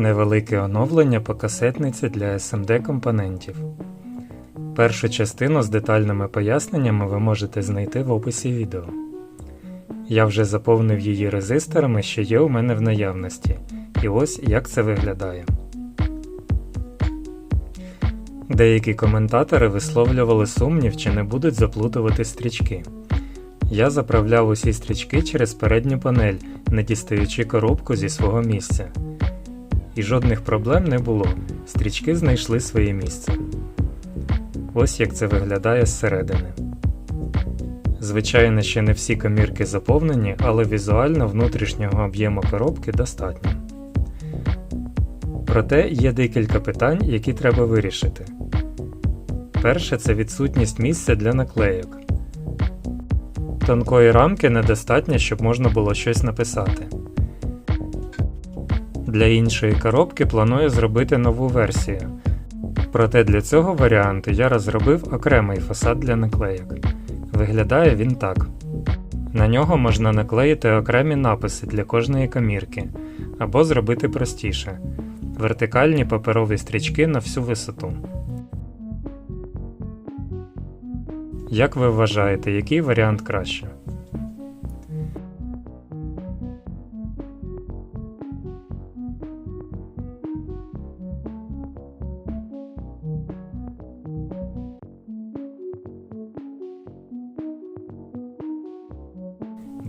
Невелике оновлення по касетниці для SMD компонентів. Першу частину з детальними поясненнями ви можете знайти в описі відео. Я вже заповнив її резисторами, що є у мене в наявності. І ось як це виглядає. Деякі коментатори висловлювали сумнів, чи не будуть заплутувати стрічки. Я заправляв усі стрічки через передню панель, не дістаючи коробку зі свого місця. І жодних проблем не було. Стрічки знайшли своє місце. Ось як це виглядає зсередини. Звичайно, ще не всі комірки заповнені, але візуально внутрішнього об'єму коробки достатньо. Проте є декілька питань, які треба вирішити. Перше це відсутність місця для наклейок. Тонкої рамки недостатньо, щоб можна було щось написати. Для іншої коробки планую зробити нову версію. Проте для цього варіанту я розробив окремий фасад для наклейок. Виглядає він так. На нього можна наклеїти окремі написи для кожної комірки, або зробити простіше вертикальні паперові стрічки на всю висоту. Як ви вважаєте, який варіант краще?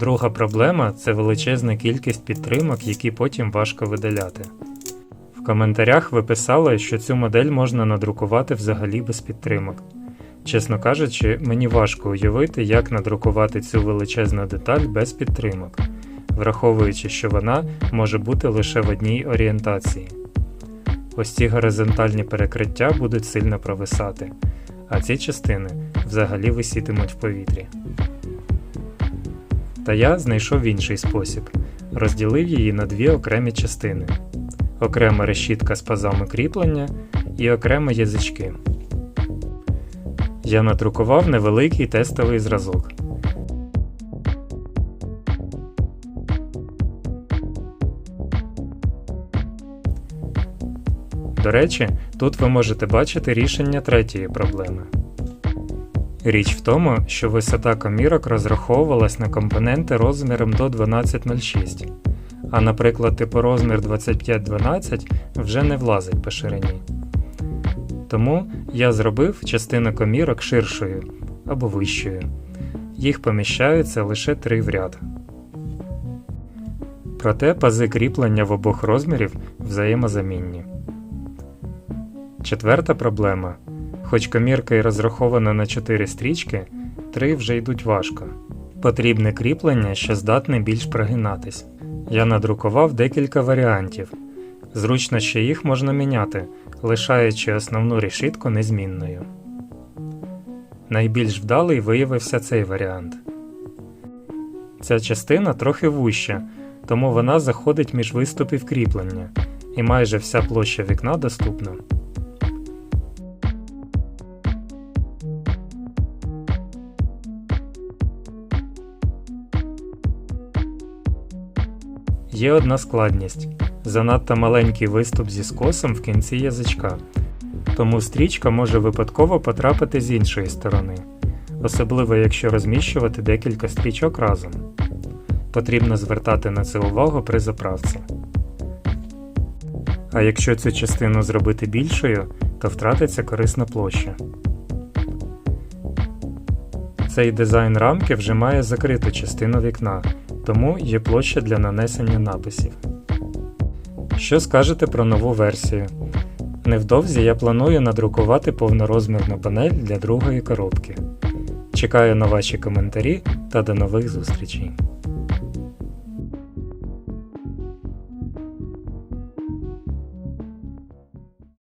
Друга проблема це величезна кількість підтримок, які потім важко видаляти. В коментарях ви писали, що цю модель можна надрукувати взагалі без підтримок. Чесно кажучи, мені важко уявити, як надрукувати цю величезну деталь без підтримок, враховуючи, що вона може бути лише в одній орієнтації. Ось ці горизонтальні перекриття будуть сильно провисати, а ці частини взагалі висітимуть в повітрі. Та я знайшов інший спосіб, розділив її на дві окремі частини: окрема решітка з пазами кріплення і окремо язички. Я надрукував невеликий тестовий зразок. До речі, тут ви можете бачити рішення третьої проблеми. Річ в тому, що висота комірок розраховувалась на компоненти розміром до 1206, а наприклад, типорозмір 2512 вже не влазить по ширині. Тому я зробив частину комірок ширшою або вищою. Їх поміщаються лише три в ряд. Проте пази кріплення в обох розмірів взаємозамінні. Четверта проблема. Хоч комірка і розрахована на 4 стрічки, 3 вже йдуть важко. Потрібне кріплення, що здатне більш прогинатись. Я надрукував декілька варіантів. Зручно, що їх можна міняти, лишаючи основну решітку незмінною. Найбільш вдалий виявився цей варіант. Ця частина трохи вуща, тому вона заходить між виступів кріплення, і майже вся площа вікна доступна. Є одна складність занадто маленький виступ зі скосом в кінці язичка, тому стрічка може випадково потрапити з іншої сторони, особливо якщо розміщувати декілька стрічок разом. Потрібно звертати на це увагу при заправці. А якщо цю частину зробити більшою, то втратиться корисна площа. Цей дизайн рамки вже має закриту частину вікна, тому є площа для нанесення написів. Що скажете про нову версію? Невдовзі я планую надрукувати повнорозмірну панель для другої коробки. Чекаю на ваші коментарі та до нових зустрічей!